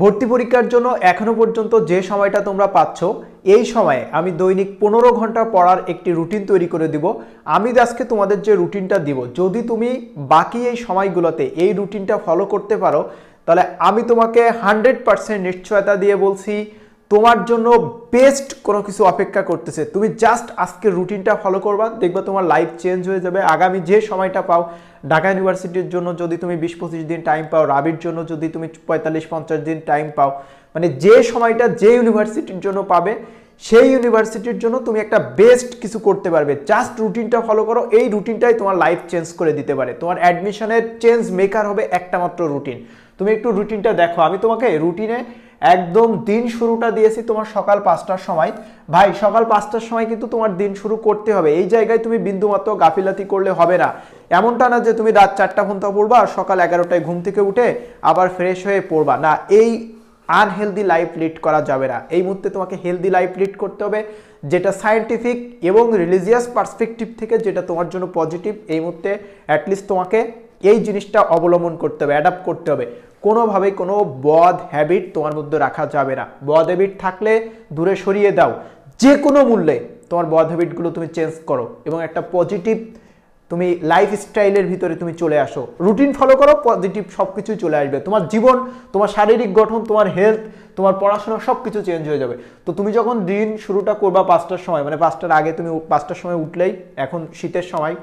ভর্তি পরীক্ষার জন্য এখনও পর্যন্ত যে সময়টা তোমরা পাচ্ছ, এই সময়ে আমি দৈনিক পনেরো ঘণ্টা পড়ার একটি রুটিন তৈরি করে দিব। আমি আজকে তোমাদের যে রুটিনটা দিব, যদি তুমি বাকি এই সময়গুলোতে এই রুটিনটা ফলো করতে পারো, তাহলে আমি তোমাকে হান্ড্রেড পার্সেন্ট নিশ্চয়তা দিয়ে বলছি তোমার জন্য বেস্ট কোনো কিছু অপেক্ষা করতেছে। তুমি জাস্ট আজকে রুটিনটা ফলো করবা, দেখবা তোমার লাইফ চেঞ্জ হয়ে যাবে। আগামী যে সময়টা পাও, ঢাকা ইউনিভার্সিটির জন্য যদি তুমি বিশ পঁচিশ দিন টাইম পাও, রাবির জন্য যদি তুমি পঁয়তাল্লিশ পঞ্চাশ দিন টাইম পাও মানে যে সময়টা যে ইউনিভার্সিটির জন্য পাবে, সেই ইউনিভার্সিটির জন্য তুমি একটা বেস্ট কিছু করতে পারবে। জাস্ট রুটিনটা ফলো করো, এই রুটিনটাই তোমার লাইফ চেঞ্জ করে দিতে পারে। তোমার অ্যাডমিশনের চেঞ্জ মেকার হবে একটা মাত্র রুটিন তুমি একটু রুটিনটা দেখো। আমি তোমাকে রুটিনে একদম দিন শুরুটা দিয়েছি তোমার সকাল পাঁচটার সময়। ভাই, সকাল পাঁচটার সময় কিন্তু তোমার দিন শুরু করতে হবে। এই জায়গায় তুমি বিন্দুমাত্র গাফিলাতি করলে হবে না। এমনটা না যে তুমি রাত চারটা ঘণ্টা পড়বা আর সকাল এগারোটায় ঘুম থেকে উঠে আবার ফ্রেশ হয়ে পড়বা। না, এই আনহেলদি লাইফ লিড করা যাবে না। এই মুহূর্তে তোমাকে হেলদি লাইফ লিড করতে হবে, যেটা সায়েন্টিফিক এবং রিলিজিয়াস পার্সপেক্টিভ থেকে যেটা তোমার জন্য পজিটিভ এই মুহূর্তে অ্যাটলিস্ট তোমাকে এই জিনিসটা অবলম্বন করতে হবে অ্যাডাপ্ট করতে হবে। কোনোভাবেই কোনো বদ হ্যাবিট তোমার মধ্যে রাখা যাবে না। বদ হ্যাবিট থাকলে দূরে সরিয়ে দাও। যে কোনো মূল্যে তোমার বদ হ্যাবিটগুলো তুমি চেঞ্জ করো এবং একটা পজিটিভ তুমি লাইফ স্টাইলের ভিতরে তুমি চলে আসো। রুটিন ফলো করো পজিটিভ সব কিছুই চলে আসবে। তোমার জীবন, তোমার শারীরিক গঠন, তোমার হেলথ তোমার পড়াশোনা সব কিছু চেঞ্জ হয়ে যাবে। তো তুমি যখন দিন শুরুটা করবা পাঁচটার সময় মানে পাঁচটার আগে তুমি পাঁচটার সময় উঠলেই, এখন শীতের সময়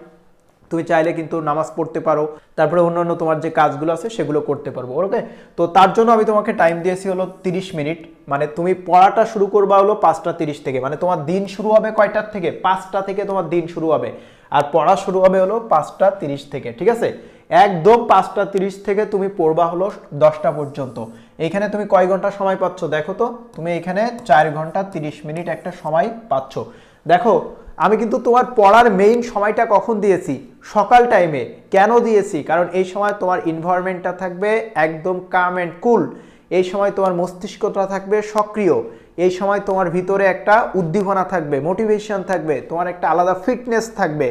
তুমি চাইলে কিন্তু নামাজ পড়তে পারো। তারপরে অন্যান্য তোমার যে কাজগুলো আছে সেগুলো করতে পারব ওকে তো তার জন্য আমি তোমাকে টাইম দিয়েছি হলো তিরিশ মিনিট। মানে তুমি পড়াটা শুরু করবা হলো পাঁচটা তিরিশ থেকে। মানে তোমার দিন শুরু হবে কয়টার থেকে? পাঁচটা থেকে তোমার দিন শুরু হবে। আর পড়া শুরু হবে হলো পাঁচটা তিরিশ থেকে, ঠিক আছে? একদম পাঁচটা তিরিশ থেকে তুমি পড়বা হলো দশটা পর্যন্ত। এখানে তুমি কয় ঘণ্টা সময় পাচ্ছ? দেখো তো, তুমি এখানে চার ঘণ্টা তিরিশ মিনিট একটা সময় পাচ্ছ। দেখো আমি কিন্তু তোমার পড়ার মেইন সময়টা কখন দিয়েছি? সকাল টাইমে কেন দিয়েছি? কারণ এই সময় তোমার ইনভায়রনমেন্টটা থাকবে একদম কাম অ্যান্ড কুল এই সময় তোমার মস্তিষ্কটা থাকবে সক্রিয়। এই সময় তোমার ভিতরে একটা উদ্দীপনা থাকবে মোটিভেশন থাকবে, তোমার একটা আলাদা ফিটনেস থাকবে।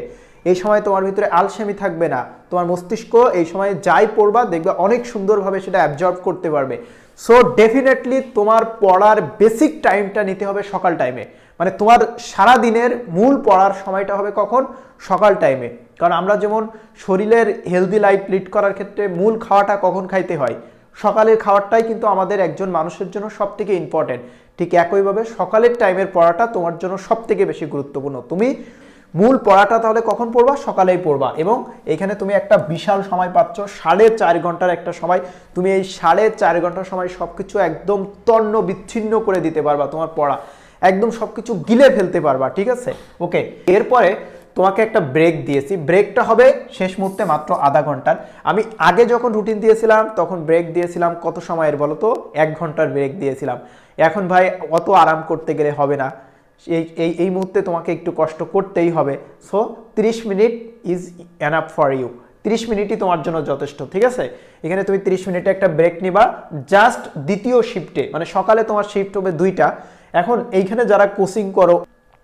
এই সময় তোমার ভিতরে আলসেমি থাকবে না। তোমার মস্তিষ্ক এই সময় যাই পড়বা, দেখবে অনেক সুন্দরভাবে সেটা অ্যাবজর্ব করতে পারবে। সো ডেফিনেটলি তোমার পড়ার বেসিক টাইমটা নিতে হবে সকাল টাইমে মানে তোমার সারা দিনের মূল পড়ার সময়টা হবে কখন? সকাল টাইমে কারণ আমরা যেমন শরীরের হেলদি লাইফ লিড করার ক্ষেত্রে মূল খাওয়াটা কখন খাইতে হয়? সকালের খাওয়ারটাই কিন্তু আমাদের একজন মানুষের জন্য সব থেকে ইম্পর্টেন্ট ঠিক একইভাবে সকালের টাইমের পড়াটা তোমার জন্য সব থেকে বেশি গুরুত্বপূর্ণ। তুমি মূল পড়াটা তাহলে কখন পড়বা? সকালেই পড়বা। এবং এখানে তুমি একটা বিশাল সময় পাচ্ছ, সাড়ে চার ঘণ্টার একটা সময়। তুমি এই সাড়ে চার ঘণ্টার সময় সব কিছু একদম তন্ন বিচ্ছিন্ন করে দিতে পারবা তোমার পড়া। একদম সব কিছু গিলে ফেলতে পারবা, ঠিক আছে? ওকে, এরপরে তোমাকে একটা ব্রেক দিয়েছি। ব্রেকটা হবে শেষ মুহূর্তে মাত্র আধা ঘণ্টার। আমি আগে যখন রুটিন দিয়েছিলাম, তখন ব্রেক দিয়েছিলাম কত সময়ের বলো তো এক ঘণ্টার ব্রেক দিয়েছিলাম। এখন ভাই অত আরাম করতে গেলে হবে না। এই এই এই মুহূর্তে তোমাকে একটু কষ্ট করতেই হবে। সো তিরিশ minute is enough for you তিরিশ মিনিটই তোমার জন্য যথেষ্ট, ঠিক আছে? এখানে তুমি তিরিশ মিনিটে একটা ব্রেক নিবা। জাস্ট দ্বিতীয় শিফটে মানে সকালে তোমার শিফট হবে দুইটা। এখন এইখানে যারা কোচিং করো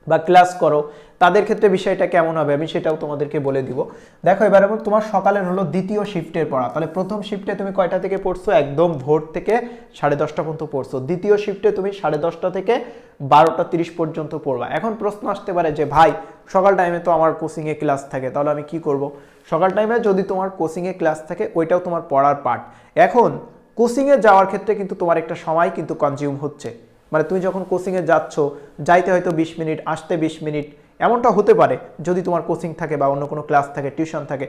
বা ক্লাস করো তাদের ক্ষেত্রে বিষয়টা কেমন হবে আমি সেটাও তোমাদেরকে বলে দিব। দেখো, এবার এবং তোমার সকালের হলো দ্বিতীয় শিফটের পড়া। তাহলে প্রথম শিফটে তুমি কয়টা থেকে পড়ছো? একদম ভোর থেকে সাড়ে দশটা পর্যন্ত পড়ছো। দ্বিতীয় শিফটে তুমি সাড়ে দশটা থেকে বারোটা তিরিশ পর্যন্ত পড়বা। এখন প্রশ্ন আসতে পারে যে, ভাই, সকাল টাইমে তো আমার কোচিংয়ে ক্লাস থাকে, তাহলে আমি কি করব? সকাল টাইমে যদি তোমার কোচিংয়ে ক্লাস থাকে, ওইটাও তোমার পড়ার পার্ট এখন কোচিংয়ে যাওয়ার ক্ষেত্রে কিন্তু তোমার একটা সময় কিন্তু কনজিউম হচ্ছে। মানে তুমি যখন কোচিংয়ে যাচ্ছ, যাইতে হয়তো বিশ মিনিট, আসতে বিশ মিনিট এমনটা হতে পারে যদি তোমার কোচিং থাকে বা অন্য কোনো ক্লাস থাকে টিউশন থাকে।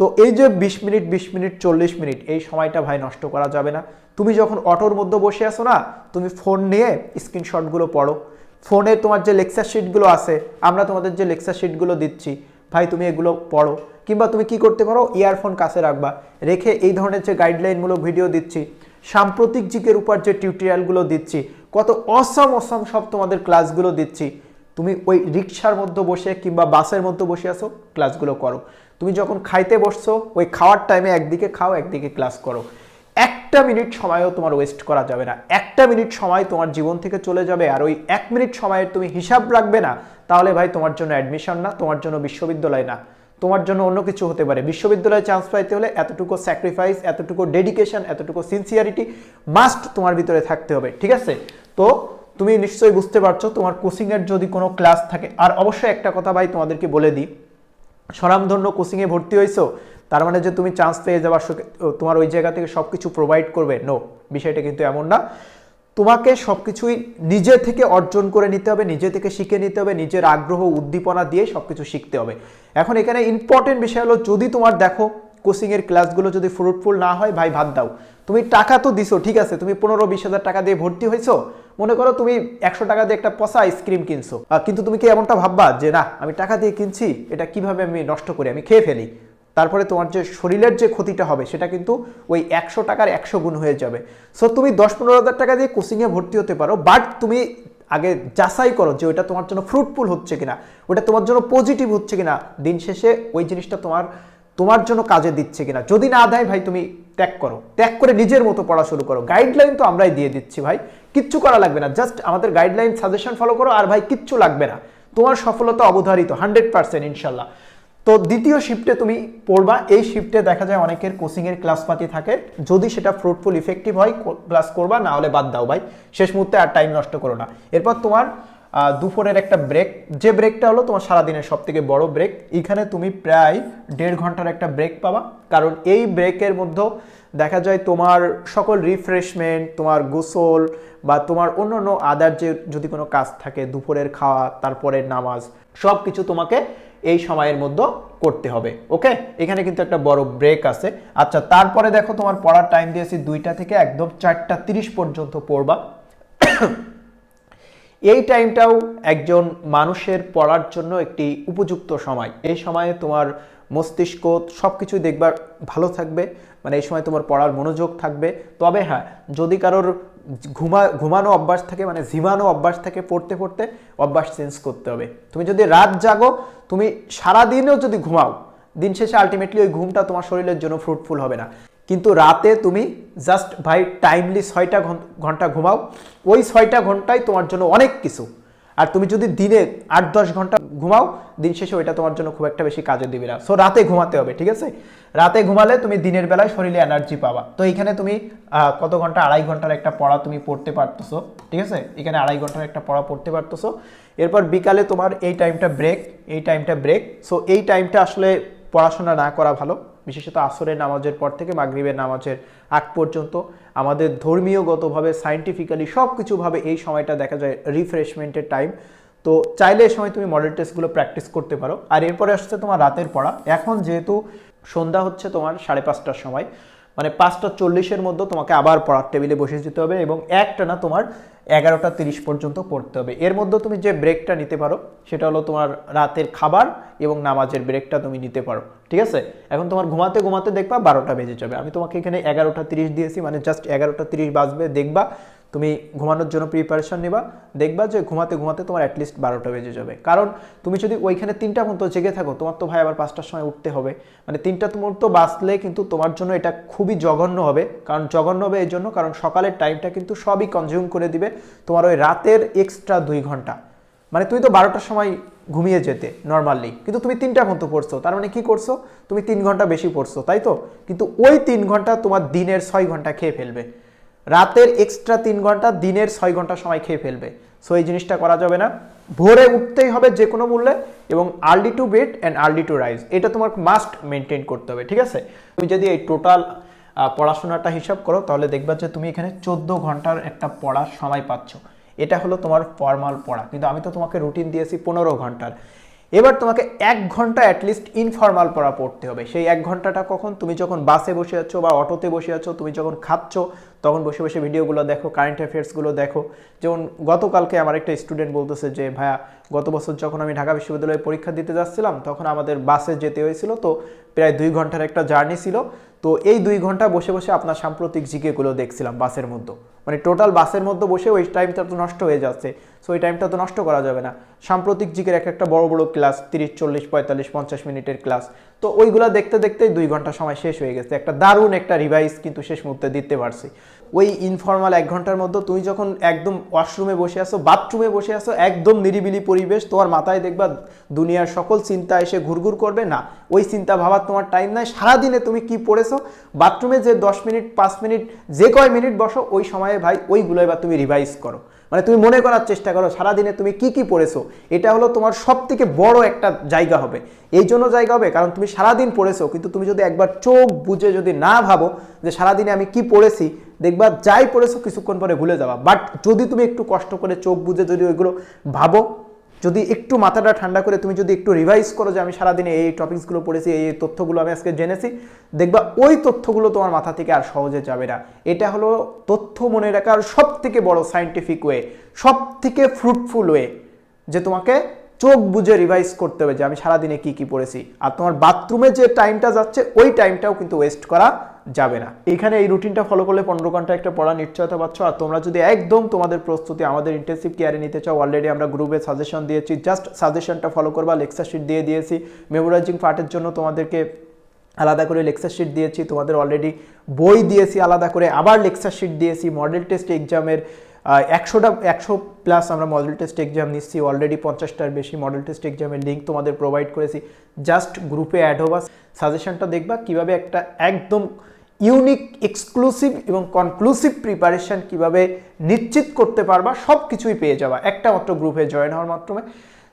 তো এই যে বিশ মিনিট বিশ মিনিট, চল্লিশ মিনিট, এই সময়টা ভাই নষ্ট করা যাবে না। তুমি যখন অটোর মধ্যে বসে আসো না, তুমি ফোন নিয়ে স্ক্রিনশটগুলো পড়ো। ফোনে তোমার যে লেকচার শিটগুলো আছে, আমরা তোমাদের যে লেকচার শিটগুলো দিচ্ছি, ভাই তুমি এগুলো পড়ো। কিংবা তুমি কি করতে পারো ইয়ারফোন কাছে রাখবা। রেখে এই ধরনের যে গাইডলাইনমূলক ভিডিও দিচ্ছি, সাম্প্রতিক জিকের উপর যে টিউটোরিয়ালগুলো দিচ্ছি, কত অসম অসম সব তোমাদের ক্লাসগুলো দিচ্ছি। তুমি ওই রিক্সার মধ্যে বসে কিংবা বাসের মধ্যে বসে আসো ক্লাসগুলো করো। তুমি যখন খাইতে বসছো, ওই খাওয়ার টাইমে একদিকে খাও, একদিকে ক্লাস করো। একটা মিনিট সময়ও তোমার ওয়েস্ট করা যাবে না। একটা মিনিট সময় তোমার জীবন থেকে চলে যাবে, আর ওই এক মিনিট সময়ের তুমি হিসাব রাখবে না, তাহলে ভাই তোমার জন্য অ্যাডমিশন না, তোমার জন্য বিশ্ববিদ্যালয় না। তোমার জন্য অন্য কিছু হতে পারে। বিশ্ববিদ্যালয়ে চান্স পাইতে হলে এতটুকু স্যাক্রিফাইস এতটুকু ডেডিকেশন এতটুকু সিনসিয়ারিটি মাস্ট তোমার ভিতরে থাকতে হবে, ঠিক আছে? তো তুমি নিশ্চয়ই বুঝতে পারছ, তোমার কোচিংয়ের যদি কোনো ক্লাস থাকে। আর অবশ্যই একটা কথা ভাই তোমাদেরকে বলে দিই, স্বনামধন্য কোচিংয়ে ভর্তি হয়েছো, তার মানে যে তুমি চান্স পেয়ে যাবার তোমার ওই জায়গা থেকে সব কিছু প্রোভাইড করবে নো বিষয়টা কিন্তু এমন না। তোমাকে সব কিছুই নিজে থেকে অর্জন করে নিতে হবে, নিজে থেকে শিখে নিতে হবে, নিজের আগ্রহ, উদ্দীপনা দিয়ে সব কিছু শিখতে হবে। এখন এখানে ইম্পর্টেন্ট বিষয় হলো, যদি তোমার দেখো কোচিংয়ের ক্লাসগুলো যদি ফ্রুটফুল না হয়, ভাই ভাত দাও। তুমি টাকা তো দিছো, ঠিক আছে, তুমি পনেরো বিশ হাজার টাকা দিয়ে ভর্তি হয়েছো মনে করো তুমি একশো টাকা দিয়ে একটা পচা আইসক্রিম কিনছো। কিন্তু তুমি কি এমনটা ভাববা যে না, আমি টাকা দিয়ে কিনছি, এটা কীভাবে আমি নষ্ট করি? আমি খেয়ে ফেলি। তারপরে তোমার যে শরীরের যে ক্ষতিটা হবে, সেটা কিন্তু ওই একশো টাকার একশো গুণ হয়ে যাবে। সো তুমি দশ পনেরো হাজার টাকা দিয়ে কোচিংয়ে ভর্তি হতে পারো বাট তুমি আগে যাচাই করো যে ওটা তোমার জন্য ফ্রুটফুল হচ্ছে কিনা ওটা তোমার জন্য পজিটিভ হচ্ছে কিনা, দিন শেষে ওই জিনিসটা তোমার তোমার জন্য কাজে দিচ্ছে কিনা। যদি না দেয় ভাই, তুমি ত্যাগ করো। ত্যাগ করে নিজের মতো পড়া শুরু করো। গাইডলাইন তো আমরাই দিয়ে দিচ্ছি ভাই। কিচ্ছু করা লাগবে না। জাস্ট আমাদের গাইডলাইন সাজেশন ফলো করো, আর ভাই কিচ্ছু লাগবে না। তোমার সফলতা অবধারিত হান্ড্রেড পার্সেন্ট ইনশাল্লাহ। তো দ্বিতীয় শিফটে তুমি পড়বা, এই শিফটে দেখা যায় অনেকের কোচিংয়ের ক্লাসপাতি থাকে। যদি সেটা ফ্রুটফুল ইফেক্টিভ হয় ক্লাস করবা, না হলে বাদ দাও ভাই। শেষ মুহূর্তে আর টাইম নষ্ট করো না। এরপর তোমার দুপুরের একটা ব্রেক যে ব্রেকটা হলো তোমার সারাদিনের সব থেকে বড় ব্রেক এখানে তুমি প্রায় দেড় ঘণ্টার একটা ব্রেক পাবা। কারণ এই ব্রেকের মধ্যে দেখা যায় তোমার সকল রিফ্রেশমেন্ট তোমার গোসল বা তোমার অন্য অন্য আদার যে যদি কোনো কাজ থাকে, দুপুরের খাওয়া তারপরে নামাজ সব কিছু তোমাকে এই সময়ের মধ্যে করতে হবে ওকে এখানে কিন্তু একটা বড় ব্রেক আছে। আচ্ছা তারপরে দেখো তোমার পড়ার টাইম দিয়েছি দুইটা থেকে একদম চারটা তিরিশ পর্যন্ত পড়বা। এই টাইমটাও একজন মানুষের পড়ার জন্য একটি উপযুক্ত সময়। এই সময়ে তোমার মস্তিষ্ক সব কিছু দেখবার ভালো থাকবে মানে এই সময় তোমার পড়ার মনোযোগ থাকবে। তবে হ্যাঁ যদি কারোর ঘুমা, ঘুমানো অভ্যাস থাকে মানে ঝিমানো অভ্যাস থাকে পড়তে পড়তে অভ্যাস চেঞ্জ করতে হবে। তুমি যদি রাত জাগো, তুমি সারাদিনেও যদি ঘুমাও, দিন শেষে আলটিমেটলি ওই ঘুমটা তোমার শরীরের জন্য ফ্রুটফুল হবে না। কিন্তু রাতে তুমি জাস্ট ভাই টাইমলি ছয়টা ঘন- ঘণ্টা ঘুমাও, ওই ছয়টা ঘন্টাই তোমার জন্য অনেক কিছু। আর তুমি যদি দিনে আট, দশ ঘণ্টা ঘুমাও, দিন শেষে ওইটা তোমার জন্য খুব একটা বেশি কাজে দিবে না। সো রাতে ঘুমাতে হবে, ঠিক আছে? রাতে ঘুমালে তুমি দিনের বেলায় শরীরে এনার্জি পাবা। তো এখানে তুমি কত ঘণ্টা? আড়াই ঘণ্টার একটা পড়া তুমি পড়তে পারতেছো, ঠিক আছে? এখানে আড়াই ঘণ্টার একটা পড়া পড়তে পারতেছো। এরপর বিকালে তোমার এই টাইমটা ব্রেক এই টাইমটা ব্রেক সো এই টাইমটা আসলে পড়াশোনা না করা ভালো। বিশেষত আসরের নামাজের পর থেকে মাগরীবের নামাজের আগ পর্যন্ত আমাদের ধর্মীয়গতভাবে সায়েন্টিফিক্যালি সব কিছুভাবে এই সময়টা দেখা যায় রিফ্রেশমেন্টের টাইম তো চাইলে এই সময় তুমি মডেল টেস্টগুলো প্র্যাকটিস করতে পারো। আর এরপরে আসছে তোমার রাতের পড়া। এখন যেহেতু সন্ধ্যা হচ্ছে তোমার সাড়ে পাঁচটার সময়। মানে পাঁচটা চল্লিশের মধ্যে তোমাকে আবার পড়ার টেবিলে বসে যেতে হবে এবং একটা না তোমার এগারোটা তিরিশ পর্যন্ত পড়তে হবে। এর মধ্যে তুমি যে ব্রেকটা নিতে পারো, সেটা হলো তোমার রাতের খাবার এবং নামাজের ব্রেকটা তুমি নিতে পারো। ঠিক আছে? এখন তোমার ঘুমাতে ঘুমাতে দেখবা বারোটা বেজে যাবে। আমি তোমাকে এখানে এগারোটা তিরিশ দিয়েছি মানে জাস্ট এগারোটা তিরিশ বাজবে, দেখবা তুমি ঘুমানোর জন্য প্রিপারেশন নিবা, দেখবা যে ঘুমাতে ঘুমাতে তোমার অ্যাটলিস্ট বারোটা বেজে যাবে। কারণ তুমি যদি ওইখানে তিনটা পর্যন্ত জেগে থাকো, তোমার তো ভাই আবার পাঁচটার সময় উঠতে হবে। মানে তিনটা তোমার তো বাঁচলে কিন্তু তোমার জন্য এটা খুবই জঘন্য হবে। কারণ জঘন্য হবে এই জন্য, কারণ সকালের টাইমটা কিন্তু সবই কনজিউম করে দিবে তোমার ওই রাতের এক্সট্রা দুই ঘণ্টা। মানে তুমি তো বারোটার সময় ঘুমিয়ে যেতে নর্মালি কিন্তু তুমি তিনটা পর্যন্ত পড়ছো, তার মানে কি করছ? তুমি তিন ঘণ্টা বেশি পড়ছো, তাই তো? কিন্তু ওই তিন ঘণ্টা তোমার দিনের ছয় ঘণ্টা খেয়ে ফেলবে। রাতের এক্সট্রা তিন ঘণ্টা, দিনের ছয় ঘণ্টা সময় খেয়ে ফেলবে। সো এই জিনিসটা করা যাবে না। ভোরে উঠতেই হবে যে কোনো মূল্যে এবং early to bed and early to rise এটা তোমার মাস্ট মেনটেন করতে হবে, ঠিক আছে? তুমি যদি এই টোটাল পড়াশোনাটা হিসাব করো, তাহলে দেখবা যে তুমি এখানে চোদ্দ ঘণ্টার একটা পড়ার সময় পাচ্ছ। এটা হলো তোমার ফর্মাল পড়া। কিন্তু আমি তো তোমাকে রুটিন দিয়েছি পনেরো ঘণ্টার। এবার তোমাকে এক ঘণ্টা অ্যাটলিস্ট ইনফর্মাল পড়া পড়তে হবে। সেই এক ঘন্টাটা কখন? তুমি যখন বাসে বসে আছো বা অটোতে বসে আছো, তুমি যখন খাচ্ছ তখন বসে বসে ভিডিওগুলো দেখো কারেন্ট অ্যাফেয়ার্সগুলো দেখো। যেমন গতকালকে আমার একটা স্টুডেন্ট বলতেছে যে, ভাইয়া, গত বছর যখন আমি ঢাকা বিশ্ববিদ্যালয়ে পরীক্ষা দিতে যাচ্ছিলাম, তখন আমাদের বাসে যেতে হয়েছিল। তো প্রায় দুই ঘণ্টার একটা জার্নি ছিল। তো এই দুই ঘণ্টা বসে বসে আপনার সাম্প্রতিক জিকেগুলো দেখছিলাম বাসের মধ্যে। মানে টোটাল বাসের মধ্যে বসে ওই টাইমটা তো নষ্ট হয়ে যাচ্ছে। সো ওই টাইমটা তো নষ্ট করা যাবে না। সাম্প্রতিক জিকের এক একটা বড় বড় ক্লাস তিরিশ, চল্লিশ, পঁয়তাল্লিশ, পঞ্চাশ মিনিটের ক্লাস তো ওইগুলো দেখতে দেখতে দুই ঘণ্টা সময় শেষ হয়ে গেছে। একটা দারুণ একটা রিভাইস কিন্তু শেষ মুহূর্তে দিতে পারছি। ওই ইনফর্মাল এক ঘণ্টার মধ্যে তুমি যখন একদম ওয়াশরুমে বসে আসো বাথরুমে বসে আসো একদম নিরিবিলি পরিবেশ তোমার মাথায় দেখবা দুনিয়ার সকল চিন্তা এসে ঘুরঘুর করবে। না, ওই চিন্তা ভাবার তোমার টাইম নাই। সারাদিনে তুমি কি পড়েছো? বাথরুমে যে দশ মিনিট, পাঁচ মিনিট, যে কয় মিনিট বসো, ওই সময়ে ভাই ওইগুলো এবার তুমি রিভাইজ করো। মানে তুমি মনে করার চেষ্টা করো, সারাদিনে তুমি কি কি পড়েছো? এটা হলো তোমার সব থেকে বড় একটা জায়গা হবে। এই জন্য জায়গা হবে, কারণ তুমি সারাদিন পড়েছো, কিন্তু তুমি যদি একবার চোখ বুঝে যদি না ভাবো যে সারাদিনে আমি কি পড়েছি দেখবা যাই পড়েছো কিছুক্ষণ পরে ভুলে যাবা। বাট যদি তুমি একটু কষ্ট করে চোখ বুঝে যদি ওইগুলো ভাবো, যদি একটু মাথাটা ঠান্ডা করে তুমি যদি একটু রিভাইজ করো যে আমি সারাদিনে এই টপিকসগুলো পড়েছি, এই এই তথ্যগুলো আমি আজকে জেনেছি, দেখবা ওই তথ্যগুলো তোমার মাথা থেকে আর সহজে যাবে না। এটা হলো তথ্য মনে রাখার সব থেকে বড় সাইন্টিফিক ওয়ে সব থেকে ফ্রুটফুল ওয়ে যে তোমাকে চোখ বুঝে রিভাইজ করতে হবে যে আমি সারাদিনে কি কি পড়েছি। আর তোমার বাথরুমে যে টাইমটা যাচ্ছে, ওই টাইমটাও কিন্তু ওয়েস্ট করা যাবে না। এখানে এই রুটিনটা ফলো করলে পনেরো ঘণ্টা একটা পড়া নিশ্চয়তা পাচ্ছ। আর তোমরা যদি একদম তোমাদের প্রস্তুতি, আমাদের ইন্টেন্সিভ কেয়ারে নিতে চাও অলরেডি আমরা গ্রুপে সাজেশন দিয়েছি জাস্ট সাজেশনটা ফলো করবা লেকচার শিট দিয়ে দিয়েছি। মেমোরাইজিং পার্টের জন্য তোমাদেরকে আলাদা করে লেকচার শিট দিয়েছি। তোমাদের অলরেডি বই দিয়েছি আলাদা করে। আবার লেকচার শিট দিয়েছি। মডেল টেস্ট এক্সামের একশোটা, একশো প্লাস আমরা মডেল টেস্ট এক্সাম নিচ্ছি। অলরেডি পঞ্চাশটার বেশি মডেল টেস্ট এক্সামের লিঙ্ক তোমাদের প্রোভাইড করেছি। জাস্ট গ্রুপে অ্যাড হবা। সাজেশনটা দেখবা কীভাবে একটা একদম ইউনিক এক্সক্লুসিভ এবং কনক্লুসিভ প্রিপারেশান কীভাবে নিশ্চিত করতে পারবা সব কিছুই পেয়ে যাবা। একটা মাত্র গ্রুপে জয়েন হওয়ার মাধ্যমে।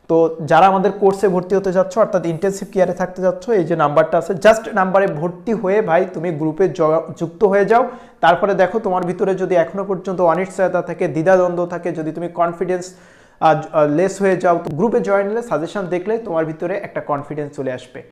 তো যারা আমাদের কোর্সে ভর্তি হতে যাচ্ছ, অর্থাৎ ইন্টেন্সিভ কেয়ারে থাকতে যাচ্ছ, এই যে নাম্বারটা আছে জাস্ট নাম্বারে ভর্তি হয়ে ভাই তুমি গ্রুপে যুক্ত হয়ে যাও। তারপরে দেখো তোমার ভিতরে যদি এখনও পর্যন্ত অনিশ্চয়তা থাকে, দ্বিধাদ্বন্দ্ব থাকে, যদি তুমি কনফিডেন্স লেস হয়ে যাও, তো গ্রুপে জয়েন হলে সাজেশন দেখলে তোমার ভিতরে একটা কনফিডেন্স চলে আসবে।